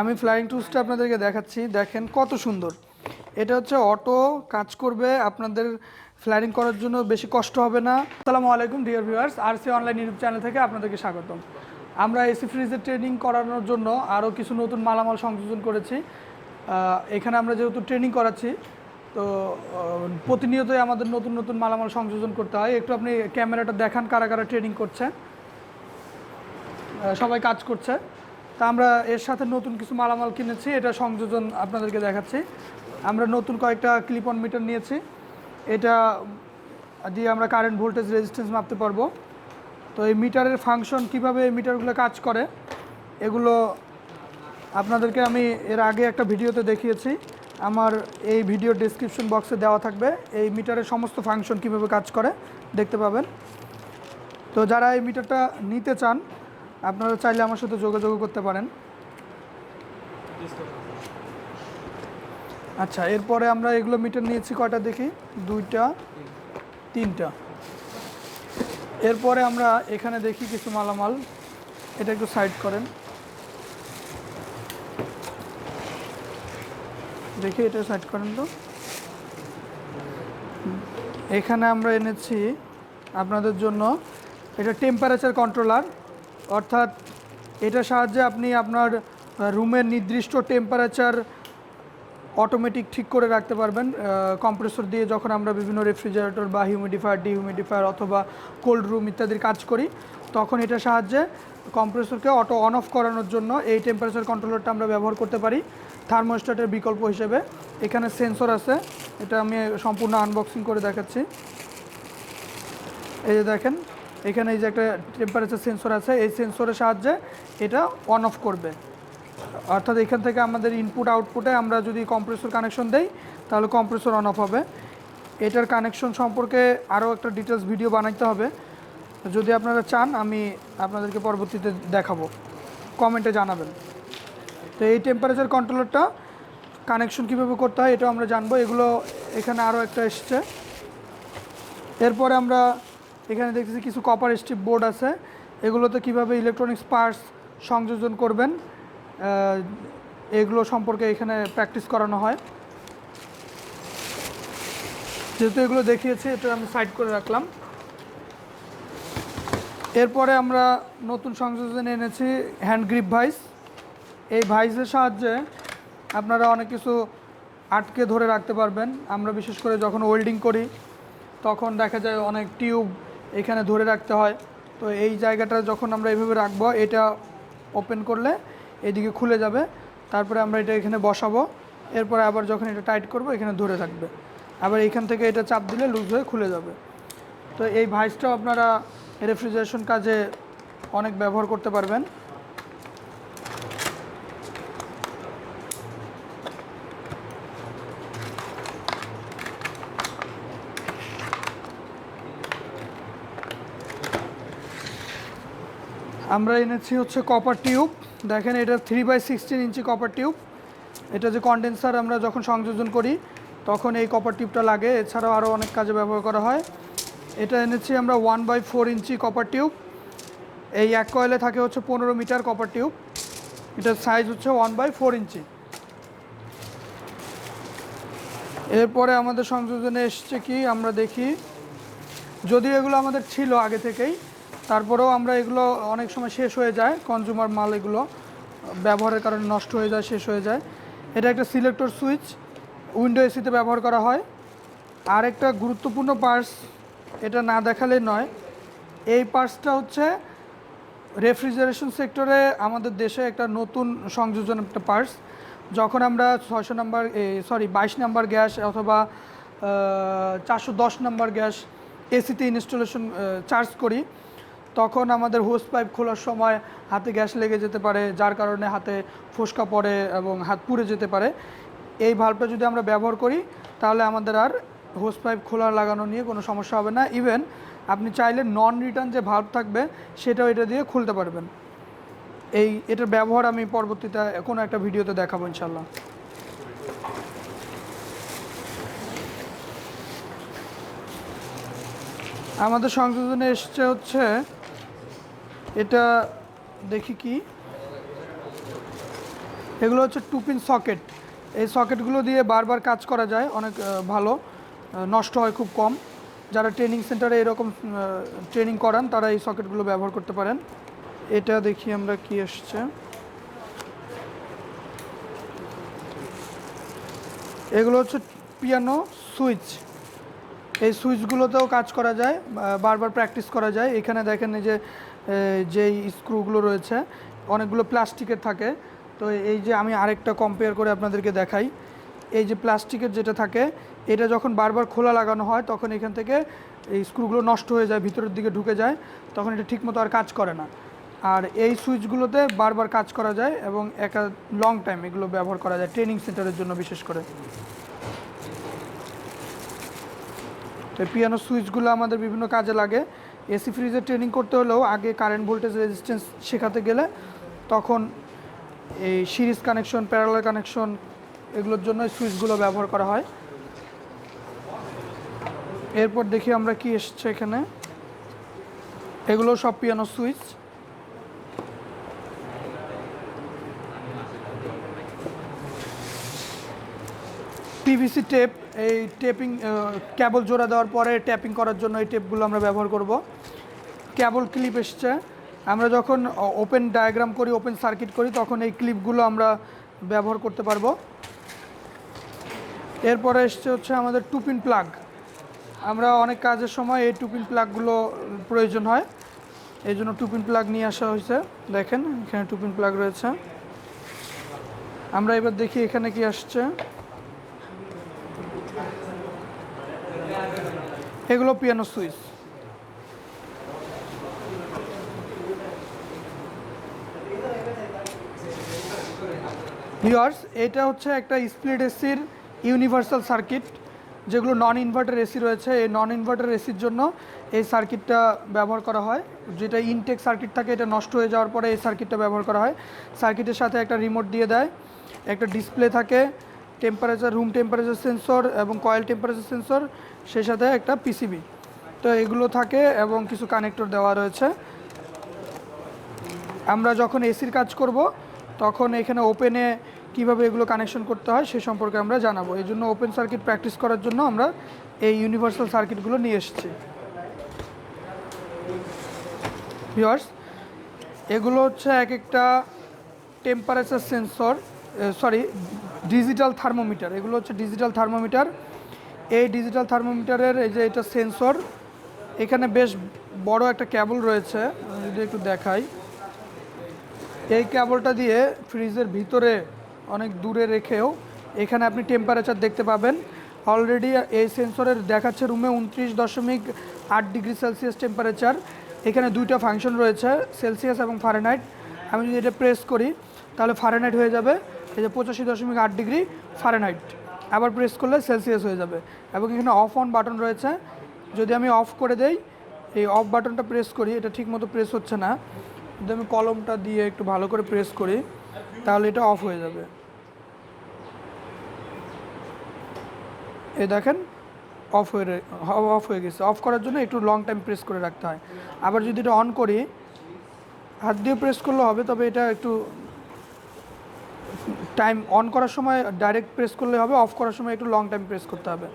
আমি ফ্লাইং টুলসটা আপনাদেরকে দেখাচ্ছি। দেখেন কত সুন্দর। এটা হচ্ছে অটো কাজ করবে, আপনাদের ফ্লাইং করার জন্য বেশি কষ্ট হবে না। আসসালামু আলাইকুম dear viewers R C online YouTube channel থেকে আপনাদেরকে স্বাগতম। আমরা এসি ফ্রিজের ট্রেনিং করানোর জন্য আরও কিছু নতুন মালামাল সংযোজন করেছি। এখানে আমরা যেহেতু ট্রেনিং করাচ্ছি, তো প্রতিনিয়তই আমাদের নতুন নতুন মালামাল সংযোজন করতে হয়। একটু আপনি ক্যামেরাটা দেখান কারা কারা ট্রেনিং করছে। সবাই কাজ করছে। তা আমরা এর সাথে নতুন কিছু মালামাল কিনেছি, এটা সংযোজন আপনাদেরকে দেখাচ্ছি। আমরা নতুন কয়েকটা ক্লিপ অন মিটার নিয়েছি। এটা দিয়ে আমরা কারেন্ট ভোল্টেজ রেজিস্ট্যান্স মাপতে পারব। তো এই মিটারের ফাংশন কীভাবে এই মিটারগুলো কাজ করে, এগুলো আপনাদেরকে আমি এর আগে একটা ভিডিওতে দেখিয়েছি। আমার এই ভিডিও ডেসক্রিপশন বক্সে দেওয়া থাকবে এই মিটারের সমস্ত ফাংশন কীভাবে কাজ করে, দেখতে পাবেন। তো যারা এই মিটারটা নিতে চান আপনারা চাইলে আমার সাথে যোগাযোগ করতে পারেন। আচ্ছা এরপরে আমরা এগুলো মিটার নিয়েছি কয়টা দেখি? দুইটা, তিনটা। এরপরে আমরা এখানে দেখি কিছু মালামাল। এটা একটু সাইড করেন। দেখি, এটা সাইড করেন তো। এখানে আমরা এনেছি আপনাদের জন্য, এটা টেম্পারেচার কন্ট্রোলার অর্থাৎ এটার সাহায্যে আপনি আপনার রুমের নির্দিষ্ট টেম্পারেচার অটোমেটিক ঠিক করে রাখতে পারবেন। কম্প্রেসর দিয়ে যখন আমরা বিভিন্ন রেফ্রিজারেটর বা হিউমিডিফায়ার ডিহিউমিডিফায়ার অথবা কোল্ড রুম ইত্যাদির কাজ করি, তখন এটার সাহায্যে কম্প্রেসরকে অটো অন অফ করানোর জন্য এই টেম্পারেচার কন্ট্রোলারটা আমরা ব্যবহার করতে পারি থার্মোস্ট্যাটের বিকল্প হিসেবে। এখানে সেন্সর আছে, এটা আমি সম্পূর্ণ আনবক্সিং করে দেখাচ্ছি। এই যে দেখেন এখানে এই যে একটা টেম্পারেচার সেন্সর আছে, এই সেন্সরের সাহায্যে এটা অন অফ করবে। অর্থাৎ এখান থেকে আমাদের ইনপুট আউটপুটে আমরা যদি কম্প্রেসর কানেকশন দেই, তাহলে কম্প্রেসর অন অফ হবে। এটার কানেকশন সম্পর্কে আরও একটা ডিটেলস ভিডিও বানাইতে হবে। যদি আপনারা চান, আমি আপনাদেরকে পরবর্তীতে দেখাবো। কমেন্টে জানাবেন। তো এই টেম্পারেচার কন্ট্রোলারটা কানেকশন কীভাবে করতে হয়, এটাও আমরা জানব। এগুলো এখানে আরও একটা এসছে। এরপরে আমরা এখানে দেখতেছি কিছু কপার স্ট্রিপ বোর্ড আছে। এগুলোতে কীভাবে ইলেকট্রনিক্স পার্টস সংযোজন করবেন এগুলো সম্পর্কে এখানে প্র্যাকটিস করানো হয়। যেহেতু এগুলো দেখিয়েছি, এটা আমি সাইড করে রাখলাম। এরপরে আমরা নতুন সংযোজন এনেছি হ্যান্ড গ্রিপ ভাইস এই ভাইসের সাহায্যে আপনারা অনেক কিছু আটকে ধরে রাখতে পারবেন। আমরা বিশেষ করে যখন ওয়েল্ডিং করি, তখন দেখা যায় অনেক টিউব এখানে ধরে রাখতে হয়। তো এই জায়গাটা যখন আমরা এইভাবে রাখব, এটা ওপেন করলে এদিকে খুলে যাবে। তারপরে আমরা এটা এখানে বসাবো। এরপরে আবার যখন এটা টাইট করব, এখানে ধরে থাকবে আবার এখান থেকে এটা চাপ দিলে লুজ হয়ে খুলে যাবে। তো এই ভাইসটাও আপনারা রেফ্রিজারেশন কাজে অনেক ব্যবহার করতে পারবেন। আমরা এনেছি হচ্ছে কপার টিউব দেখেন এটা three by sixteen inch copper tube এটা যে কন্ডেন্সার আমরা যখন সংযোজন করি, তখন এই কপার টিউবটা লাগে। এছাড়াও আরও অনেক কাজে ব্যবহার করা হয়। এটা এনেছি আমরা one by four inch copper tube এই এক কয়েলে থাকে হচ্ছে পনেরো মিটার কপার টিউব এটার সাইজ হচ্ছে ওয়ান বাই ফোর ইঞ্চি। এরপরে আমাদের সংযোজনে এসছে কি? আমরা দেখি। যদিও এগুলো আমাদের ছিল আগে থেকেই তারপরেও আমরা এগুলো অনেক সময় শেষ হয়ে যায় কনজিউমার মাল এগুলো, ব্যবহারের কারণে নষ্ট হয়ে যায়, শেষ হয়ে যায়। এটা একটা সিলেক্টর সুইচ উইন্ডো এসিতে ব্যবহার করা হয়। আর একটা গুরুত্বপূর্ণ পার্টস এটা না দেখালেই নয়, এই পার্টসটা হচ্ছে রেফ্রিজারেশন সেক্টরে আমাদের দেশে একটা নতুন সংযোজন একটা পার্টস যখন আমরা ছয়শো নাম্বার সরি বাইশ নাম্বার গ্যাস অথবা চারশো দশ নাম্বার গ্যাস এসিতে ইনস্টলেশন চার্জ করি তখন আমাদের হোস পাইপ খোলার সময় হাতে গ্যাস লেগে যেতে পারে, যার কারণে হাতে ফোসকা পড়ে এবং হাত পুড়ে যেতে পারে। এই ভাল্বটা যদি আমরা ব্যবহার করি, তাহলে আমাদের আর হোস পাইপ খোলা লাগানো নিয়ে কোনো সমস্যা হবে না। ইভেন আপনি চাইলে নন রিটার্ন যে ভাল্ব থাকবে, সেটাও এটা দিয়ে খুলতে পারবেন। এই, এটার ব্যবহার আমি পরবর্তীতে কোনো একটা ভিডিওতে দেখাবো ইনশাল্লাহ আমাদের সংযোজনে এসছে হচ্ছে এটা দেখি কি? এগুলো হচ্ছে টুপিন সকেট এই সকেটগুলো দিয়ে বারবার কাজ করা যায়, অনেক ভালো। নষ্ট হয় খুব কম। যারা ট্রেনিং সেন্টারে এরকম ট্রেনিং করান, তারা এই সকেটগুলো ব্যবহার করতে পারেন। এটা দেখি আমরা কি এসছে। এগুলো হচ্ছে পিয়ানো সুইচ এই সুইচগুলোতেও কাজ করা যায় বারবার প্র্যাকটিস করা যায়। এখানে দেখেন এই যে যেই স্ক্রুগুলো রয়েছে, অনেকগুলো প্লাস্টিকের থাকে। তো এই যে আমি আরেকটা কম্পেয়ার করে আপনাদেরকে দেখাই। এই যে প্লাস্টিকের যেটা থাকে, এটা যখন বারবার খোলা লাগানো হয়, তখন এখান থেকে এই স্ক্রুগুলো নষ্ট হয়ে যায়, ভিতরের দিকে ঢুকে যায়। তখন এটা ঠিকমতো আর কাজ করে না। আর এই সুইচগুলোতে বারবার কাজ করা যায় এবং একা লং টাইম এগুলো ব্যবহার করা যায় ট্রেনিং সেন্টারের জন্য বিশেষ করে। তো পিয়ানো সুইচগুলো আমাদের বিভিন্ন কাজে লাগে। এসি ফ্রিজে ট্রেনিং করতে হলেও আগে কারেন্ট ভোল্টেজ রেজিস্ট্যান্স শেখাতে গেলে তখন এই সিরিজ কানেকশন প্যারালাল কানেকশন এগুলোর জন্য সুইচগুলো ব্যবহার করা হয়। এরপর দেখি আমরা কি এসছে এখানে। এগুলো সব পিয়ানো সুইচ পিভিসি টেপ এই টেপিং ক্যাবল জোড়া দেওয়ার পরে ট্যাপিং করার জন্য এই টেপগুলো আমরা ব্যবহার করব। কেবল ক্লিপ এসছে। আমরা যখন ওপেন ডায়াগ্রাম করি ওপেন সার্কিট করি, তখন এই ক্লিপগুলো আমরা ব্যবহার করতে পারব। এরপরে এসছে হচ্ছে আমাদের টুপিন প্লাগ আমরা অনেক কাজের সময় এই টুপিন প্লাগগুলো প্রয়োজন হয়। এই জন্য টুপিন প্লাগ নিয়ে আসা হয়েছে। দেখেন, এখানে টুপিন প্লাগ রয়েছে। আমরা এবার দেখি এখানে কি আসছে। এগুলো পিয়ানো সুইচ ভিওয়ার্স এটা হচ্ছে একটা স্প্লিট এসির ইউনিভার্সাল সার্কিট যেগুলো নন ইনভার্টার এসি রয়েছে। এই নন ইনভার্টার এসির জন্য এই সার্কিটটা ব্যবহার করা হয়। যেটা ইনটেক সার্কিট থাকে, এটা নষ্ট হয়ে যাওয়ার পরে এই সার্কিটটা ব্যবহার করা হয়। সার্কিটের সাথে একটা রিমোট দিয়ে দেয়। একটা ডিসপ্লে থাকে। টেম্পারেচার রুম টেম্পারেচার সেন্সর এবং কয়েল টেম্পারেচার সেন্সর সেই সাথে একটা পিসিবি তো এগুলো থাকে এবং কিছু কানেক্টর দেওয়া রয়েছে। আমরা যখন এসির কাজ করব, তখন এখানে ওপেনে কীভাবে এগুলো কানেকশন করতে হয়, সে সম্পর্কে আমরা জানাব। এই জন্য ওপেন সার্কিট প্র্যাকটিস করার জন্য আমরা এই ইউনিভার্সাল সার্কিটগুলো নিয়ে এসেছি। ভিওয়ার্স এগুলো হচ্ছে এক একটা temperature sensor sorry digital thermometer এগুলো হচ্ছে ডিজিটাল থার্মোমিটার এই ডিজিটাল থার্মোমিটারের এই যে এটা সেন্সর এখানে বেশ বড় একটা ক্যাবল রয়েছে যদি একটু দেখাই। এই ক্যাবলটা দিয়ে ফ্রিজের ভিতরে অনেক দূরে রেখেও এখানে আপনি টেম্পারেচার দেখতে পাবেন। অলরেডি এই সেন্সরের দেখাচ্ছে রুমে উনত্রিশ দশমিক আট ডিগ্রি সেলসিয়াস টেম্পারেচার এখানে দুইটা ফাংশন রয়েছে সেলসিয়াস এবং ফারেনহাইট আমি যদি এটা প্রেস করি, তাহলে ফারেনহাইট হয়ে যাবে। এই যে পঁচাশি দশমিক আট ডিগ্রি ফারেনহাইট আবার প্রেস করলে সেলসিয়াস হয়ে যাবে। এবং এখানে অফ অন বাটন রয়েছে। যদি আমি অফ করে দেই, এই অফ বাটনটা প্রেস করি, এটা ঠিক মতো প্রেস হচ্ছে না। যদি আমি কলমটা দিয়ে একটু ভালো করে প্রেস করি, তাহলে এটা অফ হয়ে যাবে। এই দেখেন অফ হয়ে অফ হয়ে গেছে। অফ করার জন্য একটু লং টাইম প্রেস করে রাখতে হয়। আবার যদি এটা অন করি, হাত দিয়ে প্রেস করলে হবে, তবে এটা একটু টাইম অন করার সময় ডাইরেক্ট প্রেস করলে হবে অফ করার সময় একটু লং টাইম প্রেস করতে হবে।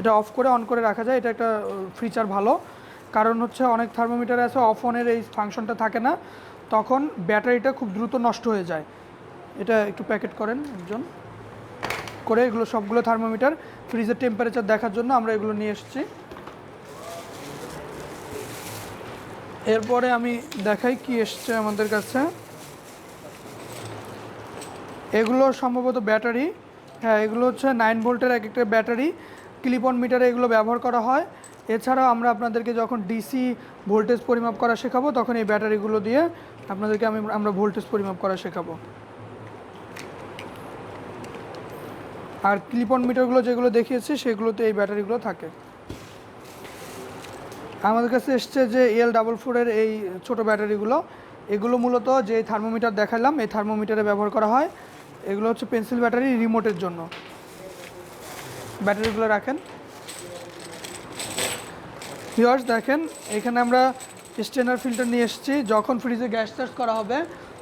এটা অফ করে অন করে রাখা যায়, এটা একটা ফিচার ভালো। কারণ হচ্ছে অনেক থার্মোমিটার আছে অফ অনের এই ফাংশনটা থাকে না, তখন ব্যাটারিটা খুব দ্রুত নষ্ট হয়ে যায়। এটা একটু প্যাকেট করেন একজন। করে এগুলো সবগুলো থার্মোমিটার ফ্রিজের টেম্পারেচার দেখার জন্য আমরা এগুলো নিয়ে এসেছি। এরপরে আমি দেখাই কি এসছে আমাদের কাছে। এগুলো সম্ভবত ব্যাটারি। হ্যাঁ এগুলো হচ্ছে নাইন ভোল্টের এক একটা ব্যাটারি। ক্লিপ অন মিটারে এগুলো ব্যবহার করা হয়। এছাড়াও আমরা আপনাদেরকে যখন ডিসি ভোল্টেজ পরিমাপ করা শেখাবো, তখন এই ব্যাটারিগুলো দিয়ে আপনাদেরকে আমি, আমরা ভোল্টেজ পরিমাপ করা শেখাবো। আর ক্লিপ অন মিটারগুলো যেগুলো দেখিয়েছি, সেগুলোতে এই ব্যাটারিগুলো থাকে। আমাদের কাছে এসছে যে এল ডাবল ফোরের এই ছোট ব্যাটারিগুলো। এগুলো মূলত যে থার্মোমিটার দেখালাম, এই থার্মোমিটারে ব্যবহার করা হয়। এগুলো হচ্ছে পেন্সিল ব্যাটারি রিমোটের জন্য। ব্যাটারিগুলো রাখেন। ভিওয়ার্স দেখেন, এখানে আমরা স্টেনার ফিল্টার নিয়ে এসেছি। যখন ফ্রিজে গ্যাস চার্জ করা হবে,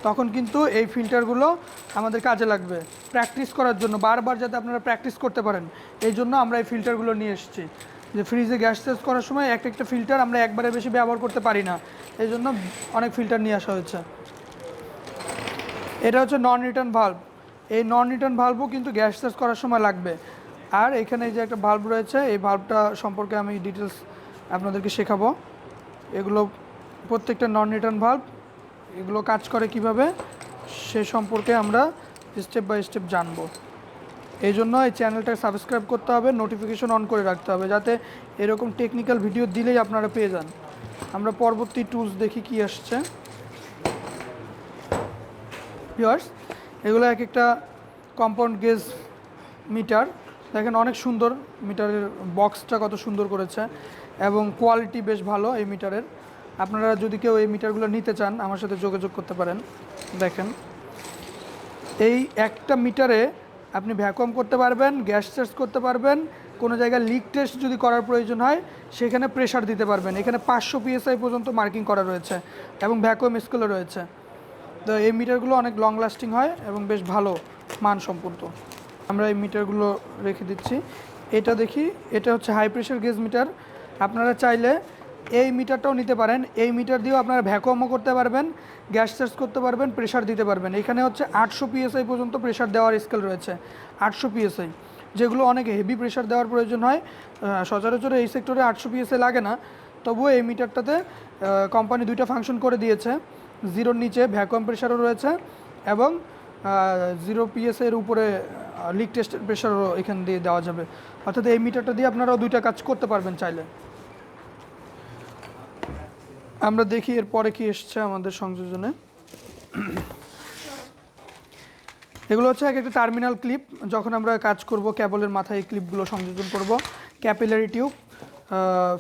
তখন কিন্তু এই ফিল্টারগুলো আমাদের কাজে লাগবে। প্র্যাকটিস করার জন্য, বারবার যাতে আপনারা প্র্যাকটিস করতে পারেন। এই জন্য আমরা এই ফিল্টারগুলো নিয়ে এসেছি। যে ফ্রিজে গ্যাস চেঞ্জ করার সময় এক একটা ফিল্টার আমরা একবারে বেশি ব্যবহার করতে পারি না। এই জন্য অনেক ফিল্টার নিয়ে আসা হয়েছে। এটা হচ্ছে নন রিটার্ন ভাল্ব। এই নন রিটার্ন ভাল্বও কিন্তু গ্যাস চার্জ করার সময় লাগবে। আর এখানে যে একটা ভাল্ব রয়েছে, এই ভাল্বটা সম্পর্কে আমি ডিটেলস আপনাদেরকে শেখাবো। এগুলো প্রত্যেকটা নন রিটার্ন ভাল্ব এগুলো কাজ করে কীভাবে, সে সম্পর্কে আমরা স্টেপ বাই স্টেপ জানব। এই জন্য এই চ্যানেলটা সাবস্ক্রাইব করতে হবে নোটিফিকেশন অন করে রাখতে হবে, যাতে এরকম টেকনিক্যাল ভিডিও দিলেই আপনারা পেয়ে যান। আমরা পরবর্তী টুলস দেখি কি আসছে। ভিউয়ার্স এগুলো এক একটা কম্পাউন্ড গেজ মিটার দেখেন অনেক সুন্দর মিটারের বক্সটা কত সুন্দর করেছে এবং কোয়ালিটি বেশ ভালো এই মিটারের আপনারা যদি কেউ এই মিটারগুলো নিতে চান, আমার সাথে যোগাযোগ করতে পারেন। দেখেন, এই একটা মিটারে আপনি ভ্যাকুয়াম করতে পারবেন গ্যাস চার্জ করতে পারবেন, কোনো জায়গায় লিক টেস্ট যদি করার প্রয়োজন হয়, সেখানে প্রেশার দিতে পারবেন। এখানে পাঁচশো পিএসআই পর্যন্ত মার্কিং করা রয়েছে এবং ভ্যাকুয়াম স্কেলও রয়েছে। তো এই মিটারগুলো অনেক লং লাস্টিং হয় এবং বেশ ভালো মানসম্পন্ন। আমরা এই মিটারগুলো রেখে দিচ্ছি। এটা দেখি, এটা হচ্ছে হাই প্রেশার গেজ মিটার। আপনারা চাইলে এই মিটারটাও নিতে পারেন। এই মিটার দিয়েও আপনারা ভ্যাকুয়ামও করতে পারবেন গ্যাস চার্জ করতে পারবেন প্রেশার দিতে পারবেন। এখানে হচ্ছে আটশো পিএসআই পর্যন্ত প্রেশার দেওয়ার স্কেল রয়েছে, আটশো পিএসআই যেগুলো অনেক হেভি প্রেশার দেওয়ার প্রয়োজন হয়। সচরাচর এই সেক্টরে আটশো পিএসআই লাগে না। তবুও এই মিটারটাতে কোম্পানি দুইটা ফাংশন করে দিয়েছে। জিরোর নিচে ভ্যাকুয়াম প্রেশারও রয়েছে এবং জিরো পিএসের উপরে লিক টেস্টের প্রেশারও এখান দিয়ে দেওয়া যাবে। অর্থাৎ এই মিটারটা দিয়ে আপনারাও দুইটা কাজ করতে পারবেন চাইলে। আমরা দেখি এরপরে কি এসছে আমাদের সংযোজনে। এগুলো হচ্ছে এক একটা টার্মিনাল ক্লিপ যখন আমরা কাজ করব ক্যাবলের মাথায় এই ক্লিপগুলো সংযোজন করব। ক্যাপিলারি টিউব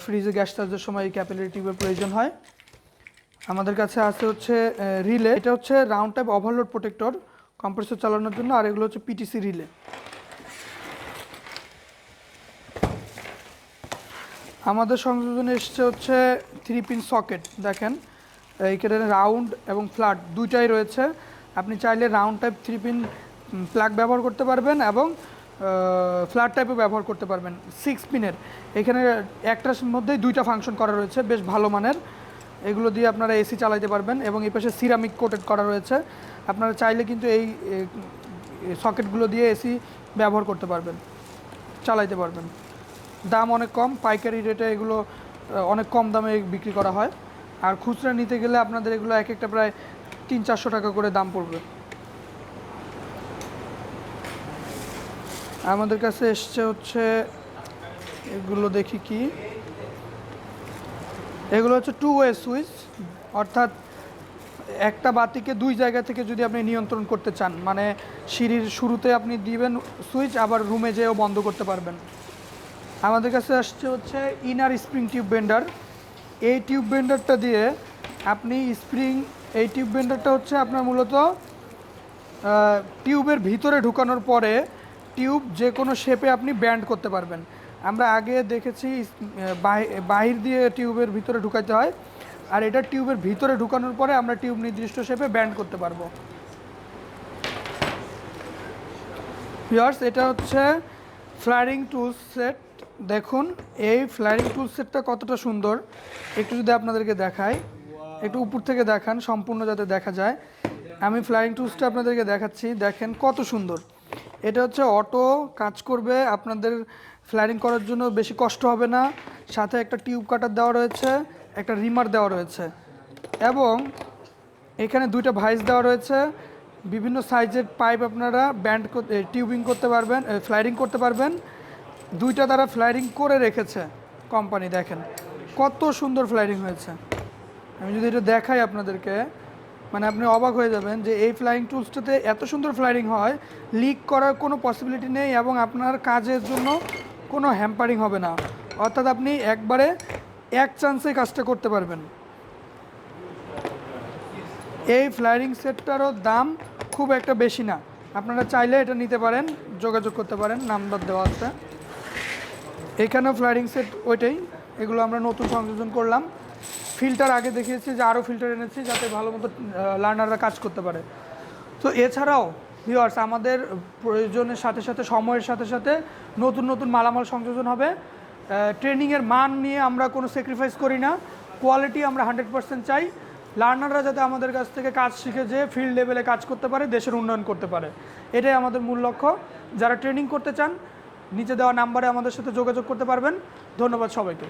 ফ্রিজে গ্যাস চার্জের সময় এই ক্যাপিলারি টিউবের প্রয়োজন হয়। আমাদের কাছে আছে হচ্ছে রিলে এটা হচ্ছে round type overload protector compressor চালানোর জন্য, আর এগুলো হচ্ছে পিটিসি রিলে আমাদের সংযোজনে এসছে হচ্ছে থ্রি পিন সকেট দেখেন। এইখানে রাউন্ড এবং ফ্ল্যাট দুইটাই রয়েছে। আপনি চাইলে round type three pin plug ব্যবহার করতে পারবেন এবং ফ্ল্যাট টাইপও ব্যবহার করতে পারবেন। সিক্স পিনের এখানে একটার মধ্যেই দুইটা ফাংশন করা রয়েছে, বেশ ভালো মানের। এগুলো দিয়ে আপনারা এসি চালাইতে পারবেন এবং এই পাশে সিরামিক কোটেড করা রয়েছে। আপনারা চাইলে কিন্তু এই সকেটগুলো দিয়ে এসি ব্যবহার করতে পারবেন, চালাইতে পারবেন। দাম অনেক কম, পাইকারি রেটে এগুলো অনেক কম দামে বিক্রি করা হয়। আর খুচরা নিতে গেলে আপনাদের এগুলো এক একটা প্রায় তিন চারশো টাকা করে দাম পড়বে। আমাদের কাছে এসছে হচ্ছে, এগুলো দেখি কি। এগুলো হচ্ছে টু ওয়ে সুইচ অর্থাৎ একটা বাতিকে দুই জায়গা থেকে যদি আপনি নিয়ন্ত্রণ করতে চান মানে সিঁড়ির শুরুতে আপনি দিবেন সুইচ আবার রুমে যেয়েও বন্ধ করতে পারবেন। আমাদের কাছে আসছে হচ্ছে ইনার স্প্রিং টিউব বেন্ডার এই টিউব বেন্ডারটা দিয়ে আপনি স্প্রিং এই টিউব বেন্ডারটা হচ্ছে আপনার মূলত টিউবের ভিতরে ঢুকানোর পরে টিউব যে কোনো শেপে আপনি ব্যান্ড করতে পারবেন। আমরা আগে দেখেছি বাহি- বাহির দিয়ে টিউবের ভিতরে ঢুকাইতে হয়। আর এটা টিউবের ভিতরে ঢুকানোর পরে আমরা টিউব নির্দিষ্ট শেপে ব্যান্ড করতে পারব। ভিউয়ার্স এটা হচ্ছে ফ্লারিং টুল সেট দেখুন, এই ফ্লারিং টুল সেটটা কতটা সুন্দর। একটু যদি আপনাদেরকে দেখাই, একটু উপর থেকে দেখান, সম্পূর্ণ যাতে দেখা যায়। আমি ফ্লারিং টুলসটা আপনাদেরকে দেখাচ্ছি, দেখেন কত সুন্দর। এটা হচ্ছে অটো, কাজ করবে আপনাদের ফ্লারিং করার জন্য বেশি কষ্ট হবে না। সাথে একটা টিউব কাটার দেওয়া রয়েছে, একটা রিমার দেওয়া রয়েছে এবং এখানে দুইটা ভাইস দেওয়া রয়েছে। বিভিন্ন সাইজের পাইপ আপনারা ব্যান্ড টিউবিং করতে পারবেন ফ্লাইরিং করতে পারবেন। দুইটা তারা ফ্লাইরিং করে রেখেছে কোম্পানি, দেখেন। কত সুন্দর ফ্লাইরিং হয়েছে। আমি যদি এটা দেখাই আপনাদেরকে মানে আপনি অবাক হয়ে যাবেন যে এই ফ্লাইং টুলসটাতে এত সুন্দর ফ্লাইরিং হয়, লিক করার কোনো পসিবিলিটি নেই এবং আপনার কাজের জন্য কোনো হ্যাম্পারিং হবে না। অর্থাৎ আপনি একবারে এক চান্সে কাজটা করতে পারবেন। এই ফ্লাইরিং সেটটারও দাম খুব একটা বেশি না। আপনারা চাইলে এটা নিতে পারেন, যোগাযোগ করতে পারেন, নাম্বার দেওয়া আছে। এখানেও ফ্লাইরিং সেট ওইটাই, এগুলো আমরা নতুন সংযোজন করলাম। ফিল্টার আগে দেখিয়েছি যে আরও ফিল্টার এনেছি যাতে ভালো মতো লার্নাররা কাজ করতে পারে। তো এছাড়াও ভিওয়ার্স আমাদের প্রয়োজনের সাথে সাথে, সময়ের সাথে সাথে নতুন নতুন মালামাল সংযোজন হবে। ট্রেনিংয়ের মান নিয়ে আমরা কোনো স্যাক্রিফাইস করি না। কোয়ালিটি আমরা হান্ড্রেড পার্সেন্ট চাই। লার্নাররা যাতে আমাদের কাছ থেকে কাজ শিখে যে ফিল্ড লেভেলে কাজ করতে পারে, দেশের উন্নয়ন করতে পারে। এটাই আমাদের মূল লক্ষ্য। যারা ট্রেনিং করতে চান, নিচে দেওয়া নাম্বারে আমাদের সাথে যোগাযোগ করতে পারবেন। ধন্যবাদ সবাইকে।